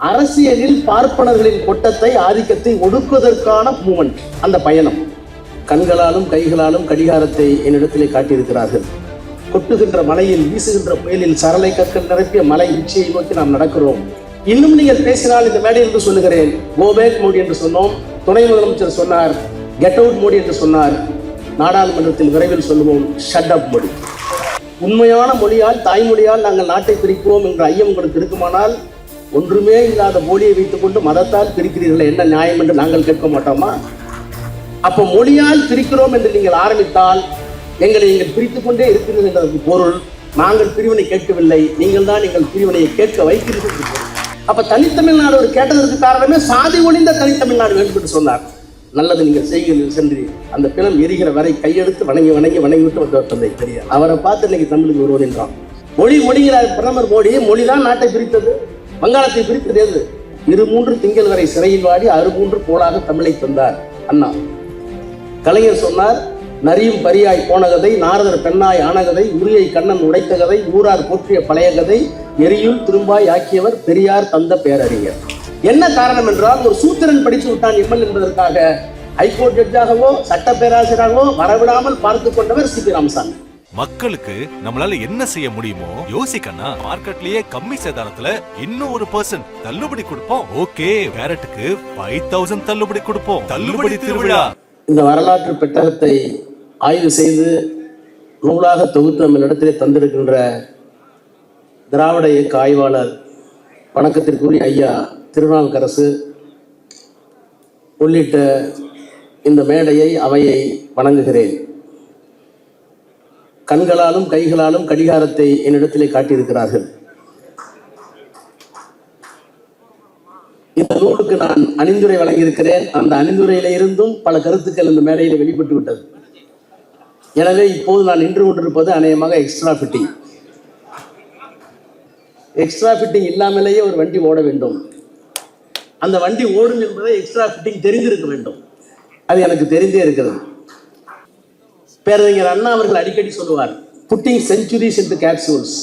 அரசியலில் பார்ப்பனர்களின் கொட்டத்தை ஆதிக்கத்தை ஒடுக்குவதற்கான மூவன். அந்த பயணம். கண்களாலும் கைகளாலும் கடிகாரத்தை என்னிடத்திலே காட்டியிருக்கிறார்கள். கொட்டுகின்ற மலையில் வீசுகின்ற புயலில் சரளை கற்கள் நிரப்பிய மலை உச்சியை நோக்கி நாம் நடக்கிறோம். இன்னும் நீங்கள் பேசினால் இந்த மேடை என்று சொல்லுகிறேன். கோபேக் மோடி என்று சொன்னோம். துணை முதலமைச்சர் சொன்னார். கெட் அவுட் மோடி என்று சொன்னார். நாடாளுமன்றத்தில் விரைவில் சொல்லுவோம். Shut up Modi. உண்மையான மொழியால் தாய்மொழியால் நாங்கள் நாட்டை பிரிப்போம் என்ற ஐயம் உங்களுக்கு இருக்குமானால் ஒன்றுமே இல்லாத மொழியை வைத்துக்கொண்டு மதத்தால் பிரிக்கிறீர்கள் என்ன நியாயம் என்று நாங்கள் கேட்க மாட்டோமா? அப்ப மொழியால் பிரிக்கிறோம் என்று நீங்கள் ஆரம்பித்தால் எங்களை நீங்கள் பிரித்துக் கொண்டே இருக்கிறீர்கள் என்றதற்கு பொருள். நாங்கள் பிரிவினை கேட்கவில்லை. நீங்கள் தான் எங்கள் பிரிவினையை கேட்க வைக்கிறீர்கள் அப்ப தனித்தமிழ்நாடு ஒரு கேட்டதற்கு காரணமே சாதி ஒளிந்த தனித்தமிழ்நாடு வேண்டும் என்று சொன்னார். நல்லது நீங்கள் செய்கிறீர்கள் சென்று அந்த பிணம் எரிகிற வரை கையெடுத்து வணங்கி வணங்கி வணங்கி விட்டு வந்து தந்தை. தெரியாது. அவரை பார்த்து இன்னைக்கு தமிழுக்கு வருவது என்றான். மொழி மொழிகிறார் பிரதமர் மோடி மொழிதான் நாட்டை பிரித்தது. வங்காளத்தை பிரித்தது எது? இரு மூன்று திங்கள் வரை சிறையில் வாடி அறு மூன்று போலாக தமிழை தந்தார் அண்ணா. கலைஞர் சொன்னார் நரியும் பரியாய் போன கதை நாரதர் பெண்ணாய் ஆன கதை உரியை கண்ணன் உடைத்த கதை ஊரார் போற்றிய பழைய கதை எரியுள் திரும்பாய் ஆக்கியவர் பெரியார் தந்த பேரறிஞர். என்ன காரணம் என்றால் ஒரு சூத்திரன் படித்து விட்டான் எம்எல் என்பதற்காக. ஹைகோர்ட் ஜட்ஜாகவோ சட்ட பேராசிரியராகவோ வரவிடாமல் பார்த்து கொண்டவர் சி பி ராமசாமி. மக்களுக்கு நம்மளால என்ன செய்ய முடியுமோ யோசிக்கண்ணா மார்க்கெட்லயே கம்மி சேதாரத்துல இன்னும் ஒரு பர்சன்ட் தள்ளுபடி கொடுப்போம். ஓகே கேரட்டுக்கு ஃபைவ் தௌசண்ட் தள்ளுபடி கொடுப்போம். தள்ளுபடி திருவிழா. இந்த வரலாற்று பெட்டகத்தை ஆய்வு செய்து நூலாக தொகுத்து நம்ம இடத்திலே தந்திருக்கின்ற திராவிட இயக்க ஆய்வாளர் வணக்கத்திற்குரிய ஐயா திருநாவுக்கரசு உள்ளிட்ட இந்த மேடையை அவையை வணங்குகிறேன். கண்களாலும் கைகளாலும் கடிகாரத்தை என்னிடத்திலே காட்டியிருக்கிறார்கள். இந்த நூலுக்கு நான் அணிந்துரை வழங்கியிருக்கிறேன். அந்த அணிந்துரையில இருந்தும் பல கருத்துக்கள் இந்த மேடையில் வெளிப்பட்டு விட்டது. எனவே இப்போது நான் நின்று கொண்டிருப்பது அநேகமாக எக்ஸ்ட்ரா ஃபிட்டிங் எக்ஸ்ட்ரா ஃபிட்டிங் இல்லாமலேயே ஒரு வண்டி ஓட வேண்டும். அந்த வண்டி ஓடும் என்பதை எக்ஸ்ட்ரா ஃபிட்டிங் தெரிந்திருக்க வேண்டும். அது எனக்கு தெரிந்தே இருக்கிறது. பேரறிஞர் அண்ணா அவர்கள் அடிக்கடி சொல்லுவார் புட்டிங் செஞ்சுரிஸ் into கேப்சூல்ஸ்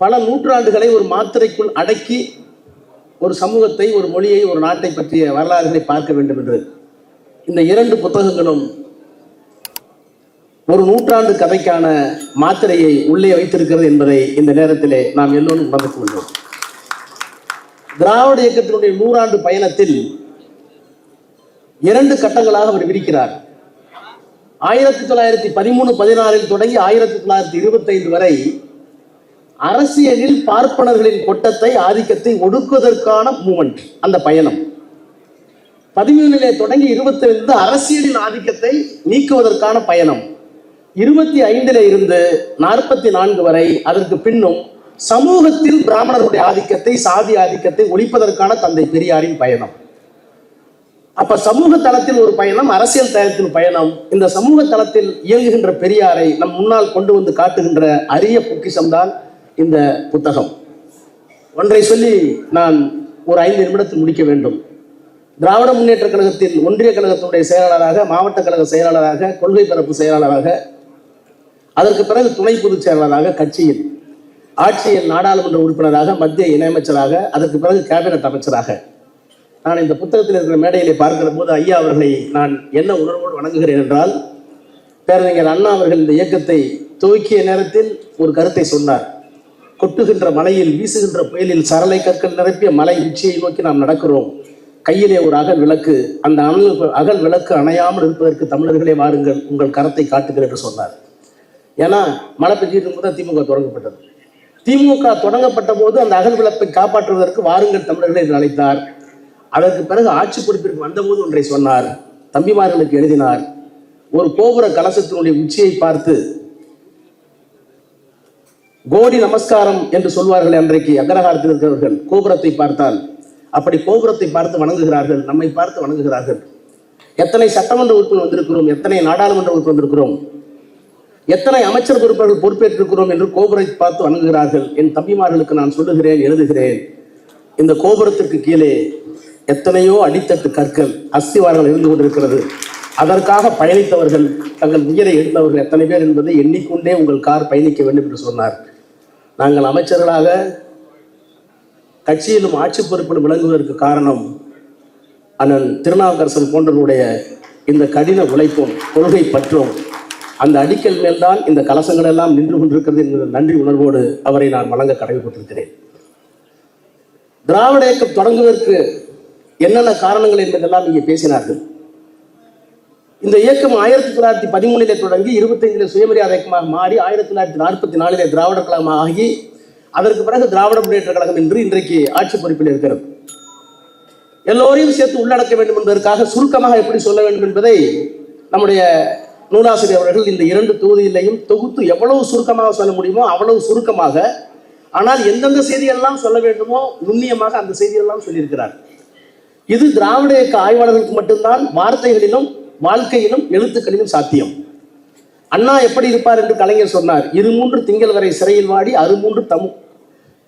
பல நூற்றாண்டுகளை ஒரு மாத்திரைக்குள் அடக்கி ஒரு சமூகத்தை ஒரு மொழியை ஒரு நாட்டை பற்றிய வரலாறுகளை பார்க்க வேண்டும் என்று. இந்த இரண்டு புத்தகங்களும் ஒரு நூற்றாண்டு கதைக்கான மாத்திரையை உள்ளே வைத்திருக்கிறது என்பதை இந்த நேரத்திலே நாம் எல்லோரும் உணர்ந்து கொள்வோம் திராவிட இயக்கத்தினுடைய நூறாண்டு பயணத்தில் இரண்டு கட்டங்களாக அவர் விரிக்கிறார். ஆயிரத்தி தொள்ளாயிரத்தி பதிமூணு பதினாறில் தொடங்கி ஆயிரத்தி தொள்ளாயிரத்தி இருபத்தைந்து வரை அரசியலில் பார்ப்பனர்களின் கொட்டத்தை ஆதிக்கத்தை ஒடுக்குவதற்கான மூமெண்ட் அந்த பயணம். பதிமூணிலே தொடங்கி இருபத்தி ஐந்து அரசியலின் ஆதிக்கத்தை நீக்குவதற்கான பயணம். இருபத்தி ஐந்தில இருந்து நாற்பத்தி நான்கு வரை அதற்கு பின்னும் சமூகத்தில் பிராமணர்களுடைய ஆதிக்கத்தை சாதி ஆதிக்கத்தை ஒழிப்பதற்கான தந்தை பெரியாரின் பயணம். அப்ப சமூக தளத்தில் ஒரு பயணம் அரசியல் தளத்தின் பயணம். இந்த சமூக தளத்தில் இயங்குகின்ற பெரியாரை நம் முன்னால் கொண்டு வந்து காட்டுகின்ற அரிய பொக்கிஷம்தான் இந்த புத்தகம். ஒன்றை சொல்லி நான் ஒரு ஐந்து நிமிடத்தில் முடிக்க வேண்டும். திராவிட முன்னேற்ற கழகத்தில் ஒன்றிய கழகத்தினுடைய செயலாளராக மாவட்ட கழக செயலாளராக கொள்கை பரப்பு செயலாளராக அதற்கு பிறகு துணை பொதுச் செயலாளராக கட்சியில் ஆட்சியில் நாடாளுமன்ற உறுப்பினராக மத்திய இணையமைச்சராக அதற்கு பிறகு கேபினட் அமைச்சராக. நான் இந்த புத்தகத்தில் இருக்கிற மேடையிலே பார்க்கிற போது ஐயா அவர்களை நான் என்ன உணர்வோடு வணங்குகிறேன் என்றால் பேரறிஞர் அண்ணா அவர்கள் இந்த இயக்கத்தை துவக்கிய நேரத்தில் ஒரு கருத்தை சொன்னார். கொட்டுகின்ற மலையில் வீசுகின்ற புயலில் சரளை கற்கள் நிரப்பிய மலை உச்சியை நோக்கி நாம் நடக்கிறோம். கையிலே ஒரு அகல் விளக்கு அந்த அனல் அகல் விளக்கு அணையாமல் இருப்பதற்கு தமிழர்களே வாருங்கள் உங்கள் கரத்தை காட்டுங்கள் என்று சொன்னார். ஏன்னா மழை பெஞ்சிட்டு இருக்கும்போது திமுக தொடங்கப்பட்டது. திமுக தொடங்கப்பட்ட போது அந்த அகல் விளப்பை காப்பாற்றுவதற்கு வாருங்கள் தமிழர்களை என்று அழைத்தார். அதற்கு பிறகு ஆட்சி பொறுப்பிற்கு வந்தபோது ஒன்றை சொன்னார். தம்பிமார்களுக்கு எழுதினார். ஒரு கோபுர கலசத்தினுடைய உச்சியை பார்த்து கோடி நமஸ்காரம் என்று சொல்வார்கள் அன்றைக்கு அக்ரஹாரத்தில் இருக்கிறவர்கள். கோபுரத்தை பார்த்தால் அப்படி கோபுரத்தை பார்த்து வணங்குகிறார்கள். நம்மை பார்த்து வணங்குகிறார்கள். எத்தனை சட்டமன்ற உறுப்பினர் வந்திருக்கிறோம்? எத்தனை நாடாளுமன்ற உறுப்பினர் வந்திருக்கிறோம்? எத்தனை அமைச்சர் பொறுப்புகள் பொறுப்பேற்றிருக்கிறோம் என்று கோபுரத்தை பார்த்து வணங்குகிறார்கள். என் தம்பிமார்களுக்கு நான் சொல்லுகிறேன் எழுதுகிறேன். இந்த கோபுரத்திற்கு கீழே எத்தனையோ அடித்தட்டு கற்கள் அஸ்திவாரங்கள் இருந்து கொண்டிருக்கிறது. அதற்காக பயணித்தவர்கள் தங்கள் உயிரை எழுந்தவர்கள் எத்தனை பேர் என்பதை எண்ணிக்கொண்டே உங்கள் கார் பயணிக்க வேண்டும் என்று சொன்னார். நாங்கள் அமைச்சர்களாக கட்சியிலும் ஆட்சி பொறுப்பிலும் விளங்குவதற்கு காரணம் அண்ணன் திருநாவுக்கரசன் போன்றவருடைய இந்த கடின உழைப்பும் கொள்கை பற்றும் அந்த அடிக்கல் மேல்தான் இந்த கலசங்கள் எல்லாம் நின்று கொண்டிருக்கிறது என்கிற நன்றி உணர்வோடு அவரை நான் வழங்க கடமைப்பட்டிருக்கிறேன். திராவிட இயக்கம் தொடங்குவதற்கு என்னென்ன காரணங்கள் என்பதெல்லாம் இங்கே பேசினார்கள். இந்த இயக்கம் ஆயிரத்தி தொள்ளாயிரத்தி பதிமூணிலே தொடங்கி இருபத்தைந்தில் சுயமரியாதை இயக்கமாக மாறி ஆயிரத்தி தொள்ளாயிரத்தி நாற்பத்தி நாலிலே திராவிட கழகமாக ஆகி அதற்கு பிறகு திராவிட முன்னேற்ற கழகம் என்று இன்றைக்கு ஆட்சி பொறுப்பில் இருக்கிறது. எல்லோரையும் சேர்த்து உள்ளடக்க வேண்டும் என்பதற்காக சுருக்கமாக எப்படி சொல்ல வேண்டும் என்பதை நம்முடைய நூலாசிரியர் அவர்கள் இந்த இரண்டு தொகுதியிலையும் தொகுத்து எவ்வளவு சுருக்கமாக சொல்ல முடியுமோ அவ்வளவு சுருக்கமாக ஆனால் எந்தெந்த செய்தியெல்லாம் சொல்ல வேண்டுமோ நுண்ணியமாக அந்த செய்தியெல்லாம் சொல்லியிருக்கிறார். இது திராவிட இயக்க ஆய்வாளர்களுக்கு மட்டும்தான் வார்த்தைகளிலும் வாழ்க்கையிலும் எழுத்துக்களிலும் சாத்தியம். அண்ணா எப்படி இருப்பார் என்று கலைஞர் சொன்னார். இரு மூன்று திங்கள் வரை சிறையில் வாடி அரு மூன்று தம்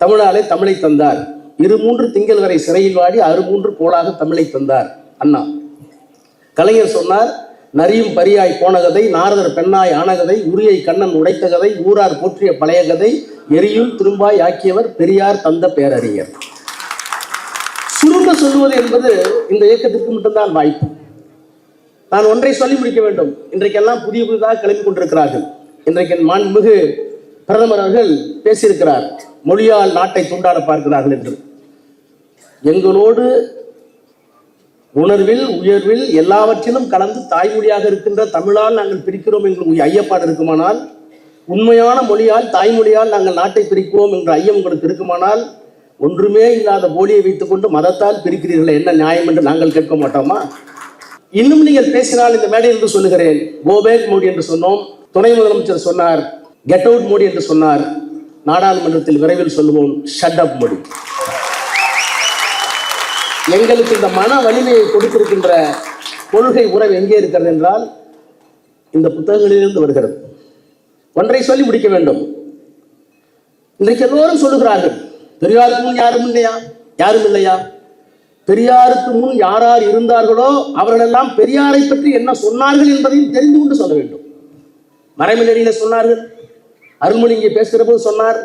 தமிழாலே தமிழை தந்தார். இரு மூன்று திங்கள் வரை சிறையில் வாடி அறு மூன்று கோளாக தமிழை தந்தார் அண்ணா. கலைஞர் சொன்னார் நரியும் பரியாய் போன கதை நாரதர் பெண்ணாய் ஆன கதை உரியை கண்ணன் உடைத்த கதை ஊரார் போற்றிய பழைய கதை எரியும் திரும்பாய் ஆக்கியவர் பெரியார் தந்த பேரறிஞர். சுருங்க சொல்லுவது என்பது இந்த இயக்கத்திற்கு மட்டும்தான் வாய்ப்பு. நான் ஒன்றை சொல்லி முடிக்க வேண்டும். இன்றைக்கெல்லாம் புதிய புதிதாக கிளம்பி கொண்டிருக்கிறார்கள். இன்றைக்கு மாண்புமிகு பிரதமர் அவர்கள் பேசியிருக்கிறார். மொழியால் நாட்டை துண்டாட பார்க்கிறார்கள் என்று. எங்களோடு உணர்வில் உயர்வில் எல்லாவற்றிலும் கலந்து தாய்மொழியாக இருக்கின்ற தமிழால் நாங்கள் பிரிக்கிறோம் எங்களுக்கு ஐயப்பாடு இருக்குமானால் உண்மையான மொழியால் தாய்மொழியால் நாங்கள் நாட்டை பிரிக்கிறோம் என்ற ஐயம் உங்களுக்கு இருக்குமானால் ஒன்றுமே இல்லாத போலியை வைத்துக்கொண்டு மதத்தால் பிரிக்கிறீர்கள் என்ன நியாயம் என்று நாங்கள் கேட்க மாட்டோமா? இன்னும் நீங்கள் பேசினால் இந்த மேடையில் என்று சொல்லுகிறேன். கோபேக் மோடி என்று சொன்னோம். துணை முதலமைச்சர் சொன்னார். கெட் அவுட் மோடி என்று சொன்னார். நாடாளுமன்றத்தில் விரைவில் சொல்லுவோம் ஷட் அப் மோடி. எங்களுக்கு இந்த மன வலிமையை கொடுத்திருக்கின்ற கொள்கை உறவு எங்கே இருக்கிறது என்றால் இந்த புத்தகங்களிலிருந்து வருகிறது. ஒன்றை சொல்லி முடிக்க வேண்டும். இன்றைக்கு எல்லோரும் சொல்லுகிறார்கள் பெரியாருக்கு முன் யாரும் இல்லையா? யாரும் இல்லையா? பெரியாருக்கு முன் யார் யார் இருந்தார்களோ அவர்களெல்லாம் பெரியாரை பற்றி என்ன சொன்னார்கள் என்பதையும் தெரிந்து கொண்டு சொல்ல வேண்டும். மறைமலடியில சொன்னார்கள். அருள்மொழி இங்கே பேசுகிற போது சொன்னார்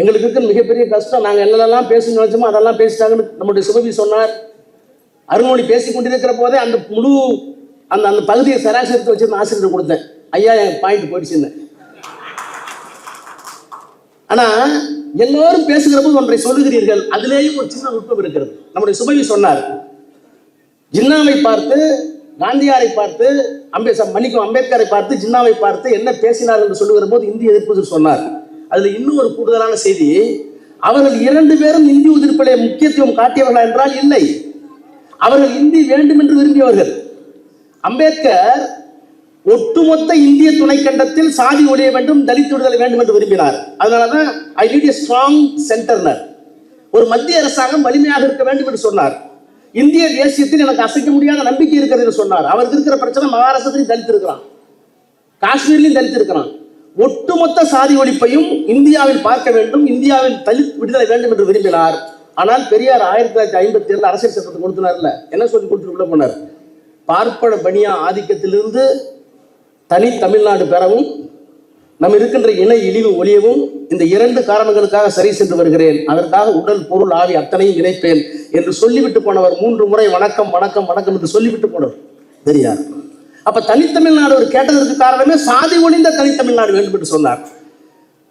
எங்களுக்கு இருக்க மிகப்பெரிய கஷ்டம். நாங்கள் என்னெல்லாம் பேசணும்னு நினைச்சோமோ அதெல்லாம் பேசிட்டாங்கன்னு நம்முடைய சுபவி சொன்னார். அருள்மொழி பேசிக் கொண்டிருக்கிற போதே அந்த முழு அந்த அந்த பகுதியை சராசரி எடுத்து வச்சிருந்த ஆசிரியர் கொடுத்தேன். ஐயா என் பாயிண்ட் போயிடுச்சுன்னு. ஆனால் எல்லோரும் பேசுகிற போது ஒன்றை சொல்லுகிறீர்கள். அதிலேயும் ஒரு சின்ன நுட்பம் இருக்கிறது. நம்முடைய சுபவி சொன்னார் ஜின்னாவை பார்த்து காந்தியாரை பார்த்து அம்பே மன்னிக்கும் அம்பேத்கரை பார்த்து ஜின்னாவை பார்த்து என்ன பேசினார் என்று சொல்லுகிற போது இந்திய எதிர்ப்பு சொன்னார். அதுல இன்னும் ஒரு கூடுதலான செய்தி அவர்கள் இரண்டு பேரும் இந்தி உதிர்ப்பிலே முக்கியத்துவம் காட்டியவர்களா என்றால் இல்லை. அவர்கள் இந்தி வேண்டும் என்று விரும்பியவர்கள். அம்பேத்கர் ஒட்டுமொத்த இந்திய துணைக்கண்டத்தில் சாதி ஒழிய வேண்டும் தலித் விடுதலை வேண்டும் என்று விரும்பினார். அதனாலதான் ஐ நீட் ஏ ஸ்ட்ராங் சென்டர்னர் ஒரு மத்திய அரசாங்கம் வலிமையாக இருக்க வேண்டும் என்று சொன்னார். இந்திய தேசியத்தில் எனக்கு அசைக்க முடியாத நம்பிக்கை இருக்கிறது என்று சொன்னார். அவருக்கு இருக்கிற பிரச்சனை மகாராஷ்டிரத்திலையும் தலித்து இருக்கிறான். காஷ்மீர்லையும் தலித்து இருக்கிறான். ஒட்டுமொத்த சாதி ஒழிப்பையும் இந்தியாவில் பார்க்க வேண்டும் இந்தியாவில் தலித் விடுதலை வேண்டும் என்று விரும்பினார். ஆனால் பெரியார் ஆயிரத்தி தொள்ளாயிரத்தி ஐம்பத்தி ஏழுல அரசியல் சட்டத்தை கொடுத்தினார்ல என்ன சொல்லி கொடுத்துட்டு உள்ள போனார்? பார்ப்பன பனியா ஆதிக்கத்திலிருந்து தனி தமிழ்நாடு பெறவும் நம்ம இருக்கின்ற இணை இழிவு ஒழியவும் இந்த இரண்டு காரணங்களுக்காக சரி சென்று வருகிறேன். அதற்காக உடல் பொருள் ஆவி அத்தனையும் இணைப்பேன் என்று சொல்லிவிட்டு போனவர் மூன்று முறை வணக்கம் வணக்கம் வணக்கம் என்று சொல்லிவிட்டு போனவர். பெரியார். அப்ப தனித்தமிழ்நாடு அவர் கேட்டதற்கு காரணமே சாதி ஒழிந்த தனித்தமிழ்நாடு வேண்டும் என்று சொன்னார்.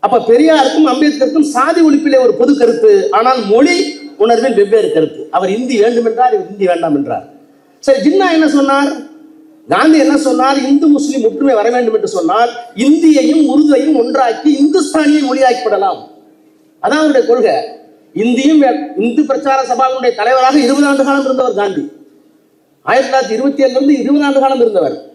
அப்ப பெரியாருக்கும் அம்பேத்கருக்கும் சாதி ஒழிப்பிலே ஒரு பொது கருத்து ஆனால் மொழி உணர்வில் வெவ்வேறு கருத்து. அவர் இந்தி வேண்டும் என்றார் இவர் இந்தி வேண்டாம் என்றார். சரி ஜின்னா என்ன சொன்னார்? காந்தி என்ன சொன்னார்? இந்து முஸ்லிம் ஒற்றுமை வர வேண்டும் என்று சொன்னால் இந்தியையும் உருதையும் ஒன்றாக்கி இந்துஸ்தானியை மொழியாக்கிவிடலாம். அதான் அவருடைய கொள்கை. இந்தியும் இந்து பிரச்சார சபாவுடைய தலைவராக இருபது ஆண்டு காலம் இருந்தவர் காந்தி. ஆயிரத்தி தொள்ளாயிரத்தி இருபத்தி ஏழுலேருந்து இருபது ஆண்டு காலம் இருந்தவர்.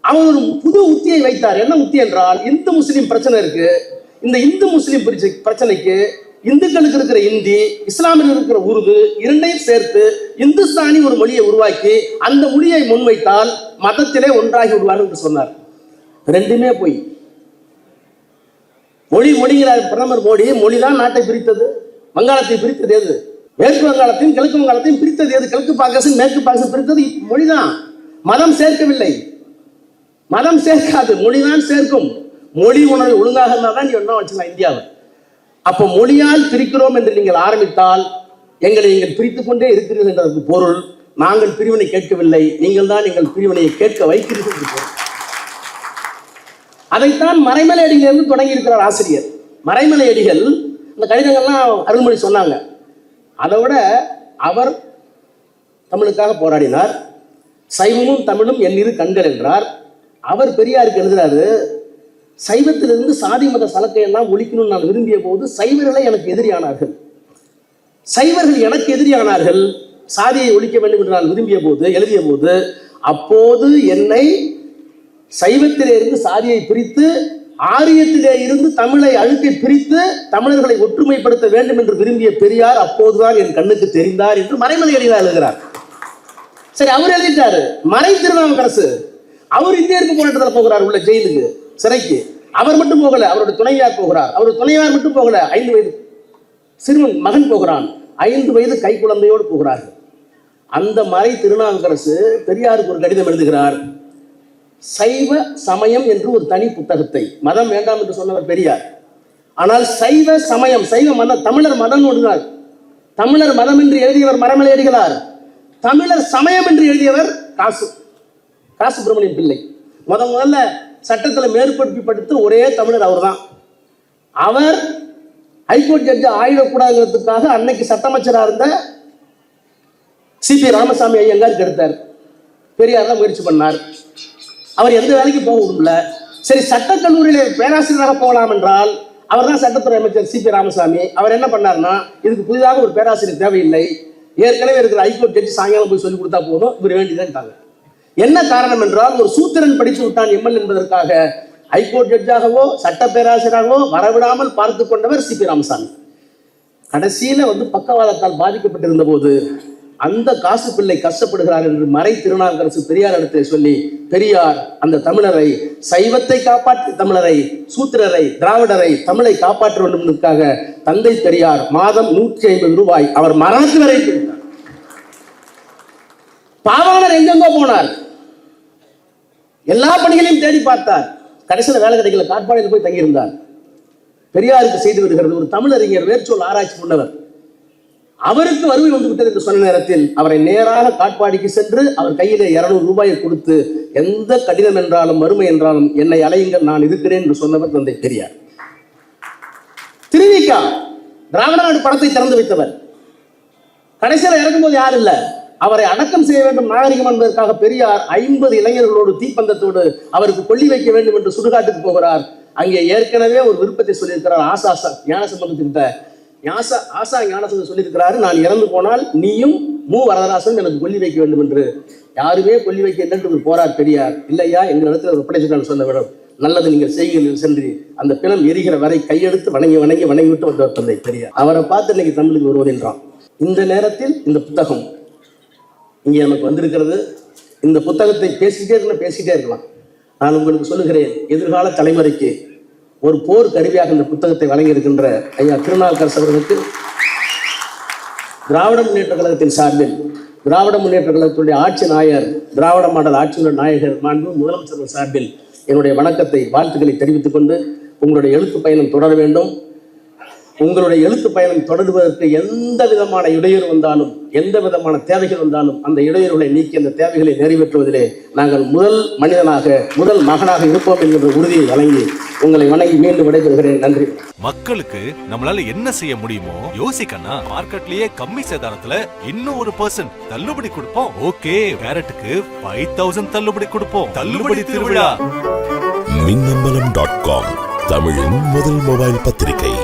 அவர் ஒரு புது உத்தியை வைத்தார். என்ன உத்தி என்றால் இந்து முஸ்லீம் பிரச்சனை இருக்கு. இந்த இந்து முஸ்லீம் பிரச்சனைக்கு இந்துக்களுக்கு இருக்கிற இந்தி இஸ்லாமில் இருக்கிற உருது இரண்டையும் சேர்த்து இந்துஸ்தானி ஒரு மொழியை உருவாக்கி அந்த மொழியை முன்வைத்தால் மதத்திலே ஒன்றாகி விடுவார் என்று சொன்னார். ரெண்டுமே போய். மொழி மொழிகிறார் பிரதமர் மோடி மொழிதான் நாட்டை பிரித்தது. வங்காளத்தை பிரித்தது எது? மேற்கு வங்காளத்தையும் கிழக்கு வங்காளத்தையும் பிரித்தது எது? கிழக்கு பாகிஸ்தான் மேற்கு பாகிஸ்தான் பிரித்தது மொழிதான். மதம் சேர்க்கவில்லை. மதம் சேர்க்காது மொழிதான் சேர்க்கும். மொழி உணர்வு ஒழுங்காக இருந்தால் தான் நீ ஒன்றா வச்சுக்கலாம் இந்தியாவை. அப்போ மொழியால் பிரிக்கிறோம் என்று நீங்கள் ஆரம்பித்தால் எங்களை நீங்கள் பிரித்துக் கொண்டே இருக்கிறீர்கள் என்றதற்கு பொருள். நாங்கள் பிரிவினை கேட்கவில்லை. நீங்கள் தான் எங்கள் பிரிவினையை கேட்க வைக்கிறீர்கள் என்று அதைத்தான் மறைமலை அடிகளிலிருந்து தொடங்கி இருக்கிறார் ஆசிரியர். மறைமலை அடிகள் இந்த கடிதங்கள்லாம் அருள்மொழி சொன்னாங்க. அதை விட அவர் தமிழுக்காக போராடினார். சைவமும் தமிழும் என் இரு கண்கள் என்றார். அவர் பெரியாருக்கு எழுதுறாரு சைவத்திலிருந்து சாதி மத சலக்கை எல்லாம் ஒழிக்கணும்னு நான் விரும்பிய போது சைவர்களே எனக்கு எதிரியானார்கள். சைவர்கள் எனக்கு எதிரியானார்கள். சாதியை ஒழிக்க வேண்டும் என்று நான் விரும்பிய போது எழுதிய போது அப்போது என்னை சைவத்திலே இருந்து சாதியை பிரித்து ஆரியத்திலே இருந்து தமிழை அழுத்தி பிரித்து தமிழர்களை ஒற்றுமைப்படுத்த வேண்டும் என்று விரும்பிய பெரியார் அப்போதுதான் என் கண்ணுக்கு தெரிந்தார் என்று மறைமலை அடிகளார் எழுதுகிறார். சரி அவர் எழுதிட்டாரு. மறை திருநாவுக்கரசு. அவர் இந்தியருக்கு போராட்டத்தில் போகிறார் உள்ள ஜெயிலுக்கு. சிறைக்கு. அவர் மட்டும் போகல அவருடைய துணையார் போகிறார். அவர் துணையார் மட்டும் போகல ஐந்து வயது சிறுவன் மகன் போகிறான். ஐந்து வயது கை குழந்தையோடு போகிறார்கள். அந்த மறை திருநாங்கரசு பெரியாருக்கு ஒரு கடிதம் எழுதுகிறார். சைவ சமயம் என்று ஒரு தனி புத்தகத்தை. மதம் வேண்டாம் என்று சொன்னவர் பெரியார். ஆனால் சைவ சமயம் சைவ மதம் தமிழர் மதம் ஒன்றார் தமிழர் மதம் என்று எழுதியவர் மரமலை அடிகளார். தமிழர் சமயம் என்று எழுதியவர் காசு காசு சுப்பிரமணியம் பிள்ளை. முத முதல்ல சட்டத்தில் மேற்படுத்தி ஒரே தமிழர் அவர்தான். அவர் ஹைகோர்ட் ஜட்ஜி ஆயிடக்கூடாதுங்கிறதுக்காக அன்னைக்கு சட்டமைச்சராக இருந்த சிபி ராமசாமி ஐயங்கார் கெடுத்தார் பெரியார் தான் முயற்சி பண்ணார். அவர் எந்த வேலைக்கு போக விடும்ல சரி சட்டக்கல்லூரியில பேராசிரியராக போகலாம் என்றால் அவர் தான் சட்டத்துறை அமைச்சர் சிபி ராமசாமி. அவர் என்ன பண்ணார்னா இதுக்கு புதிதாக ஒரு பேராசிரியர் தேவையில்லை. ஏற்கனவே இருக்கிற ஹைகோர்ட் ஜட்ஜி சாயங்காலம் போய் சொல்லி கொடுத்தா போதும். இவர் வேண்டியதுன்ட்டாங்க என்ன காரணம் என்றால் ஒரு சூத்திரன் படித்து விட்டான் எம்எல் என்பதற்காக. ஹைகோர்ட் ஜட்ஜாகவோ சட்ட பேராசிரியராகவோ வரவிடாமல் பார்த்து கொண்டவர் சிபி ராமசாமி. கடைசியில வந்து பக்கவாதத்தால் பாதிக்கப்பட்டிருந்த போது அந்த காசு பிள்ளை கஷ்டப்படுகிறார் என்று மறை திருநாவுக்கரசு பெரியார் இடத்தில் சொல்லி பெரியார் அந்த தமிழரை சைவத்தை காப்பாற்றி தமிழரை சூத்திரரை திராவிடரை தமிழை காப்பாற்ற வேண்டும் என்பதற்காக தந்தை பெரியார் மாதம் நூற்றி ஐம்பது ரூபாய் அவர் மரணத்து வரை கொடுத்தார். பாவாணர் எங்கெங்கோ போனார். எல்லா பணிகளையும் தேடி பார்த்தார். கடைசியில் வேலை கிடைக்கல காட்பாடியில் போய் தங்கியிருந்தார். பெரியாருக்கு செய்து வருகிறது ஒரு தமிழறிஞர் வேர்ச்சொல் ஆராய்ச்சி பண்ணவர் அவருக்கு வறுமை வந்து விட்டது என்று சொன்ன நேரத்தில் அவரை நேராக காட்பாடிக்கு சென்று அவர் கையிலே இருநூறு ரூபாயை கொடுத்து எந்த கடிதம் என்றாலும் வறுமை என்றாலும் என்னை அலையுங்கள் நான் இருக்கிறேன் என்று சொன்னவர் தந்தை பெரியார். திருவிக்கா திராவிட நாடு படத்தை திறந்து வைத்தவர். கடைசியில் இறக்கும்போது யார் இல்ல? அவரை அடக்கம் செய்ய வேண்டும் நாகரிகம் என்பதற்காக பெரியார் ஐம்பது இளைஞர்களோடு தீப்பந்தத்தோடு அவருக்கு கொல்லி வைக்க வேண்டும் என்று சுடுகாட்டுக்கு போகிறார். அங்கே ஏற்கனவே ஒரு விருப்பத்தை சொல்லியிருக்கிறார் ஆசா ஆசா யாசா ஆசா ஞானசம்பந்தம் சொல்லியிருக்கிறாரு நான் இறந்து போனால் நீயும் மு. வரதராசன் எனக்கு கொல்லி வைக்க வேண்டும் என்று. யாருமே கொல்லி வைக்க என்று போறார் பெரியார். இல்லையா எங்கள் இடத்துல ஒப்படைச்சுட்டான்னு சொல்ல வேண்டும் நல்லது நீங்கள் செய்கிறீர்கள் சென்று அந்த பிணம் எரிகிற வரை கையெடுத்து வணங்கி வணங்கி வணங்கி விட்டு வந்தவர் தந்தை பெரியார். அவரை பார்த்து இன்னைக்கு தமிழுக்கு வருவதென்றான். இந்த நேரத்தில் இந்த புத்தகம் இங்கே நமக்கு வந்திருக்கிறது இந்த புத்தகத்தை பேசிட்டே இருக்கலாம் பேசிட்டே இருக்கலாம். நான் உங்களுக்கு சொல்லுகிறேன் எதிர்கால தலைமுறைக்கு ஒரு போர் கருவியாக இந்த புத்தகத்தை வழங்கியிருக்கின்ற ஐயா திருநாவுக்கரசு அவர்களுக்கு திராவிட முன்னேற்ற கழகத்தின் சார்பில் திராவிட முன்னேற்ற கழகத்துடைய ஆட்சி நாயர் திராவிட மாடல் ஆட்சியுடைய நாயகர் மாண்பு முதலமைச்சர் சார்பில் என்னுடைய வணக்கத்தை வாழ்த்துக்களை தெரிவித்துக் கொண்டு உங்களுடைய எழுத்து பயணம் தொடர வேண்டும். உங்களுடைய எழுத்து பயணம் தொடருவதற்கு எந்த விதமான இடையூறு வந்தாலும் எந்த விதமான தேவைகள் வந்தாலும் அந்த இடையூறுகளை நீக்கி அந்த தேவைகளை நிறைவேற்றுவதிலே நாங்கள் முதல் மனிதனாக முதல் மகனாக இருப்போம் என்கின்ற உறுதியை வழங்கி உங்களை வணங்கி மீண்டும் விடைபெறுகிறேன். நன்றி. மக்களுக்கு நம்மளால என்ன செய்ய முடியுமோ யோசிக்கண்ணா மார்க்கெட்லயே கம்மி சேதாரத்துல இன்னும் ஒரு பர்சன்ட் தள்ளுபடி கொடுப்போம். ஓகே கேரட்டுக்கு ஃபைவ் தௌசண்ட் தள்ளுபடி கொடுப்போம். தள்ளுபடி திருவிழா. மின்னம்பலம் டாட் காம் தமிழின் முதல் மொபைல் பத்திரிகை.